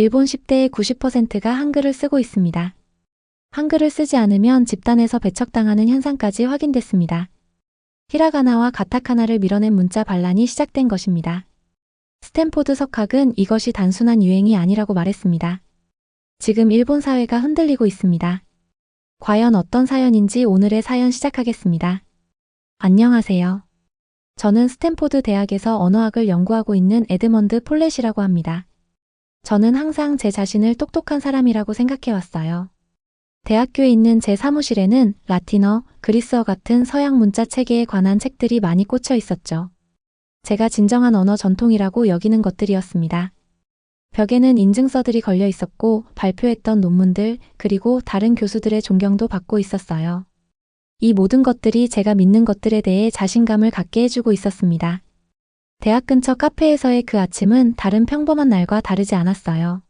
일본 10대의 90%가 한글을 쓰고 있습니다. 한글을 쓰지 않으면 집단에서 배척당하는 현상까지 확인됐습니다. 히라가나와 가타카나를 밀어낸 문자 반란이 시작된 것입니다. 스탠포드 석학은 이것이 단순한 유행이 아니라고 말했습니다. 지금 일본 사회가 흔들리고 있습니다. 과연 어떤 사연인지 오늘의 사연 시작하겠습니다. 안녕하세요. 저는 스탠포드 대학에서 언어학을 연구하고 있는 에드먼드 폴렛이라고 합니다. 저는 항상 제 자신을 똑똑한 사람이라고 생각해왔어요. 대학교에 있는 제 사무실에는 라틴어, 그리스어 같은 서양 문자 체계에 관한 책들이 많이 꽂혀 있었죠. 제가 진정한 언어 전통이라고 여기는 것들이었습니다. 벽에는 인증서들이 걸려 있었고 발표했던 논문들 그리고 다른 교수들의 존경도 받고 있었어요. 이 모든 것들이 제가 믿는 것들에 대해 자신감을 갖게 해주고 있었습니다. 대학 근처 카페에서의 그 아침은 다른 평범한 날과 다르지 않았어요.